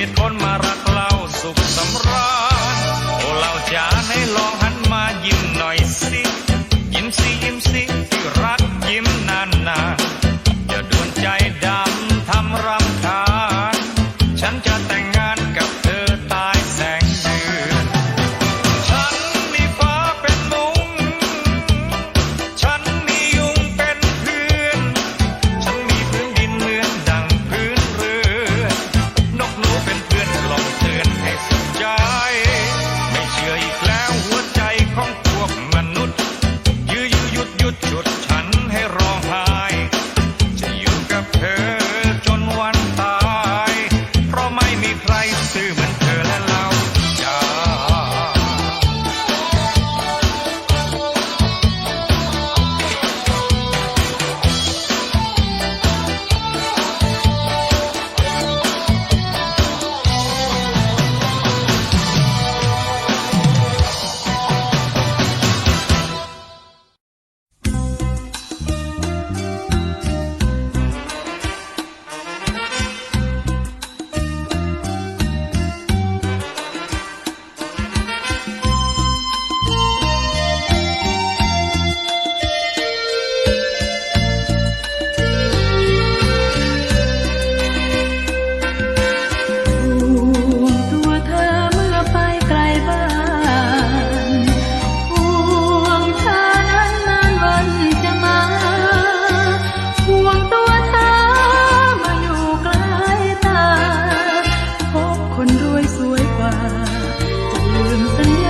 ฉันจึงเกลียดคนมารั กว่าจะลืมสัญ